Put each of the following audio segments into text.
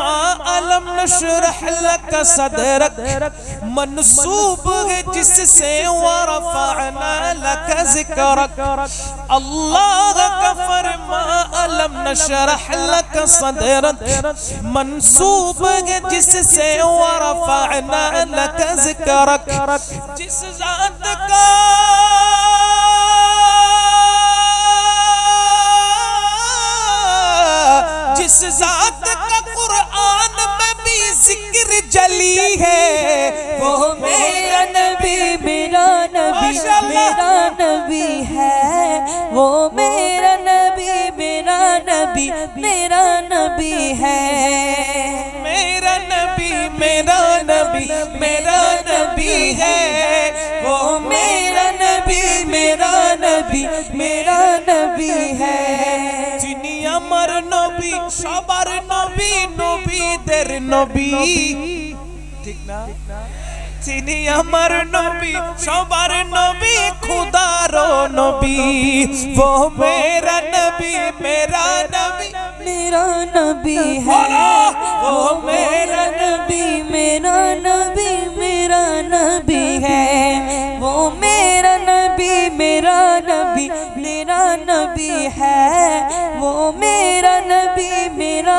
عالم نشرح لك صدرك منصوب جسسے ورفعنا لك ذكرك الله كفر ما علم نشرح لك صدرك منصوب جسسے ورفعنا لك ذكرك جس ذات کا جس ذات کا قرآن ذکر جلی ہے۔ وہ میرا نبی میرا نبی میرا نبی ہے۔ وہ میرا نبی میرا نبی میرا نبی ہے۔ میرا نبی میرا نبی میرا نبی ہے۔ وہ میرا نبی میرا نبی میرا نبی ہے۔ جنیا مر نبی شبر نبی نبی نبی নবী ঠিক না তিনি আমার নবী نبی নবী খুদার নবী ও মেরা নবী মেরা নবী میرا نبی ہے وہ میرا نبی میرا نبی میرا نبی ہے وہ میرا نبی میرا نبی میرا نبی ہے وہ میرا نبی میرا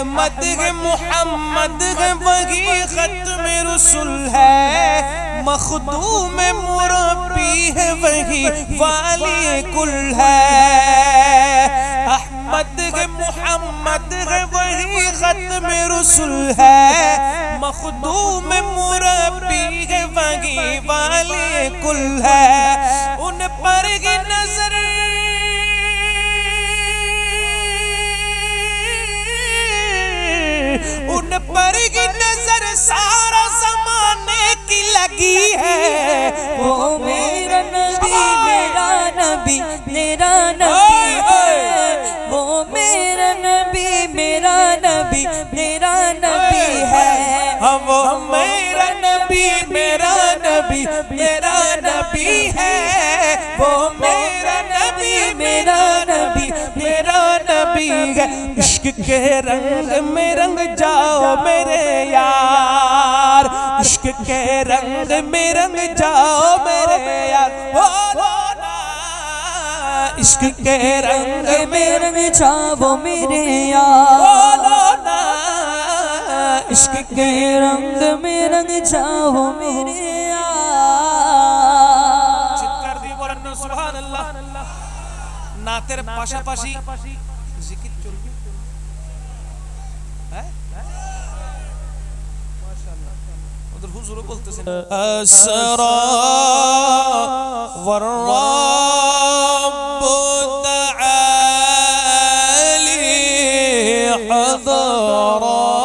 رحمت ہے محمد ہے وہی ختم رسول ہے۔ مخدوم مربی ہے وہی والی کل ہے۔ احمد ہے محمد ہے وہی ختم رسول ہے۔ مخدوم مربی ہے وہی والی کل ہے۔ ان پر ہی نظر پر کی نظر سارا زمانے کی لگی ہے۔ وہ میرا نبی میرا نبی میرا نبی ہے۔ وہ میرا نبی میرا نبی میرا نبی ہے۔ وہ میرا نبی میرا نبی میرا نبی ہے۔ وہ میرا نبی میرا نبی۔ بھی ہے، عشق کے رنگ میں رنگ جاؤ میرے یار۔ عشق کے رنگ میں رنگ جاؤ میرے یار۔ عشق کے رنگ میں رنگ جاؤ میرے یار۔ عشق کے رنگ میں رنگ جاؤ میرے یار۔ چکر دی ناتر پاشا پاشی۔ সুবহানাল্লাহ নাতের পাশাপাশি জিকির চলবে হ্যাঁ ওদের হুজুরও বলতেছেন আসরা والرب تعالي حضراته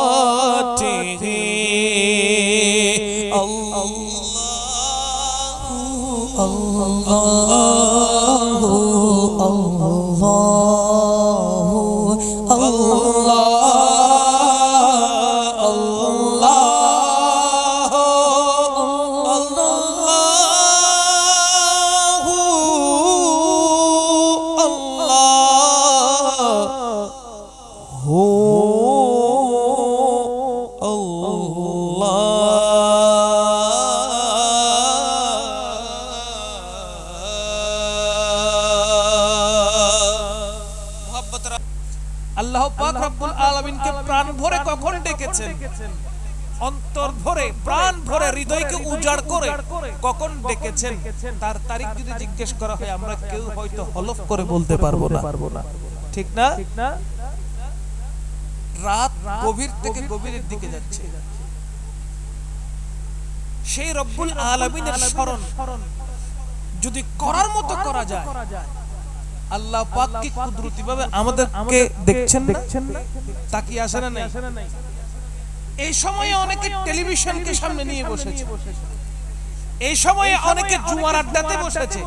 পাক রব্বুল আলামিনকে প্রাণ ভরে কখন ডেকেছেন? অন্তর ভরে প্রাণ ভরে হৃদয়কে উজাড় করে কখন ডেকেছেন? তার তারিখ যদি জিজ্ঞেস করা হয় আমরা কেউ হয়তো হলফ করে বলতে পারব না। ঠিক না? রাত গভীর থেকে গভীরের দিকে যাচ্ছে। সেই রব্বুল আলামিনের স্মরণ যদি করার মতো করা যায়। আল্লাহ পাক কি কুদরতি ভাবে আমাদেরকে দেখছেন দেখছেন না? তাকিয়ে আসে না নাই? এই সময়ে অনেকে টেলিভিশনকে সামনে নিয়ে বসেছে। এই সময়ে অনেকে জুয়ার আড্ডাতে বসেছে।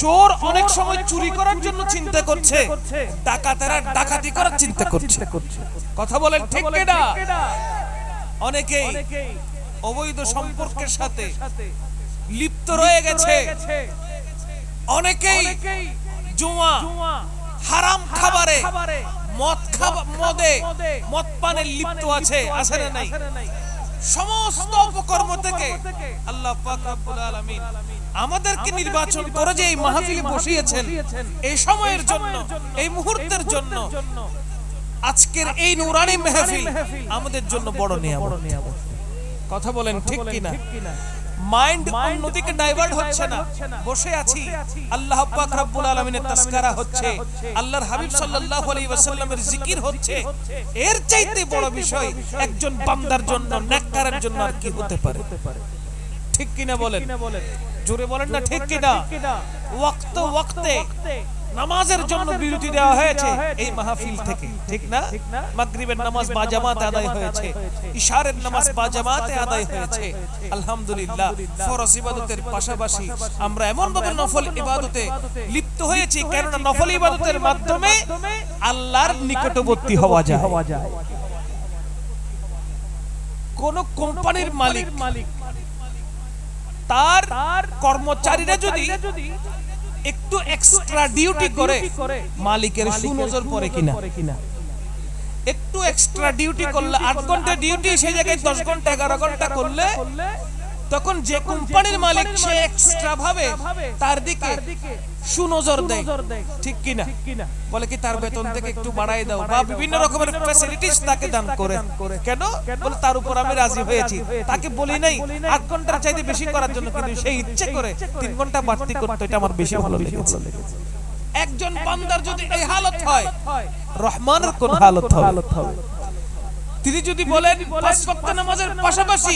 চোর অনেক সময় চুরি করার জন্য চিন্তা করছে। ডাকাতেরা ডাকাতি করার চিন্তা করছে। কথা বলেন ঠিক না অনেকেই অবৈধ সম্পর্কের সাথে লিপ্ত রয়ে গেছে। অনেকেই জুয়া হারাম খাবারে মদ মদে মদ পানে লিপ্ত আছে আছে না নাই? সমস্ত অপকর্ম থেকে আল্লাহ পাক রব্বুল আলামিন আমাদেরকে নির্বাচন করে যে এই মাহফিলে বসিয়েছেন এই সময়ের জন্য এই মুহূর্তের জন্য আজকের এই নুরানি মাহফিল আমাদের জন্য বড় নিয়ামত। কথা বলেন ঠিক কিনা? মাইন্ড অন্যদিকে ডাইভার্ট হচ্ছে না। বসে আছি। আল্লাহ পাক রব্বুল আলামিনের তাসকারা হচ্ছে। আল্লাহর হাবিব সাল্লাল্লাহু আলাইহি ওয়াসাল্লামের জিকির হচ্ছে। এর চাইতে বড় বিষয় একজন বান্দার জন্য নেককারের জন্য আর কি হতে পারে? ঠিক কিনা বলেন? জোরে বলেন না ঠিক কিনা? ওয়াক্ত। ওয়াক্তে। নামাজের জন্য বিরতি দেওয়া হয়েছে এই মাহফিল থেকে ঠিক না? মাগরিবের নামাজ বা জামাতে আদায় হয়েছে ইশারের নামাজ বা জামাতে আদায় হয়েছে। আলহামদুলিল্লাহ ফরজ ইবাদতের পাশাপাশি আমরা এমন ভাবে নফল ইবাদতে লিপ্ত হয়েছি কেননা নফল ইবাদতের মাধ্যমে আল্লাহর নিকটবর্তী হওয়া যায়। কোন কোম্পানির মালিক মালিক তার কর্মচারীরা যদি একটু এক্সট্রা ডিউটি করে মালিকের সুনজর পরে কিনা। একটু এক্সট্রা ডিউটি করলে আট ঘণ্টা ডিউটি সেই জায়গায় দশ ঘণ্টা এগারো ঘণ্টা করলে তখন যে কোম্পানির মালিক সে এক্সট্রা ভাবে তার দিকে সুনজর দেয়। ঠিক কিনা? বলে কি তার বেতন থেকে একটু বাড়াই দাও বা বিভিন্ন রকমের ফ্যাসিলিটিস তাকে দান করে। কেন? বলে তার উপর আমি রাজি হয়েছি। তাকে বলি নাই। আট ঘণ্টার চাইতে বেশি করার জন্য কিন্তু সেই ইচ্ছে করে। তিন ঘণ্টা বাড়তি করতে। এটা আমার বেশি ভালো লেগেছে। একজন বান্দার যদি এই হালত হয় রহমানের কোন হালত হবে। তিনি যদি বলেন পাঁচ ওয়াক্ত নামাজের পাশাপাশি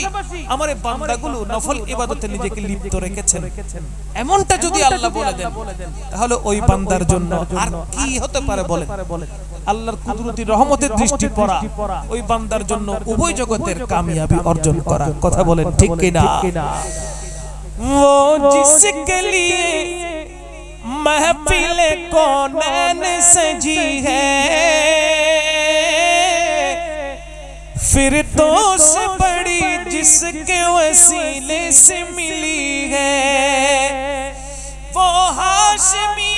আমার এই বান্দাগুলো নফল ইবাদতে নিজেকে লিপ্ত রেখেছেন এমনটা যদি আল্লাহ বলে দেন তাহলে ওই বান্দার জন্য আর কি হতে পারে বলেন আল্লাহর কুদরতি রহমতের দৃষ্টি পড়া ওই বান্দার জন্য উভয় জগতের কামিয়াবি অর্জন করা কথা বলেন ঠিক কিনা वो जिसके लिए महफिल कौन सजी है پھر تو سے بڑی جس کے وسیلے سے ملی ہے۔ وہ ہاشمی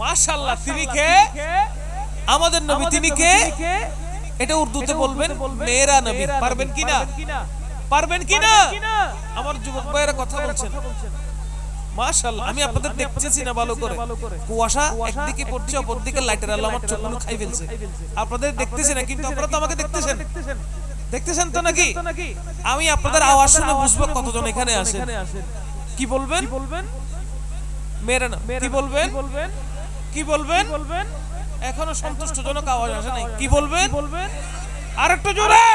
মাশাআল্লাহ তিনি কে? আমাদের নবী তিনি কে? এটা উর্দুতে বলবেন মেরা নবী পারবেন কিনা? পারবেন কিনা? আমার যুবক ভাইয়েরা কথা বলছেন। মাশাআল্লাহ আমি আপনাদের দেখতেছি না ভালো করে। কুয়াশা একদিকে পড়ছে অপরদিকে লাইটের আলো আমার চোখগুলো খাই ফেলছে। আপনাদের দেখতেছি না কিন্তু আপনারা তো আমাকে দেখতেছেন। দেখতেছেন। তো নাকি? আমি আপনাদের আওয়াজ শুনে বুঝব কতজন এখানে আসেন। কি বলবেন? বলবেন? মেরে না। কি বলবেন? কি বলবেন? বলবেন? এখনও সন্তুষ্টজনক আওয়াজ আসে নাই। কি বলবেন? আর আরেকটু জোরে!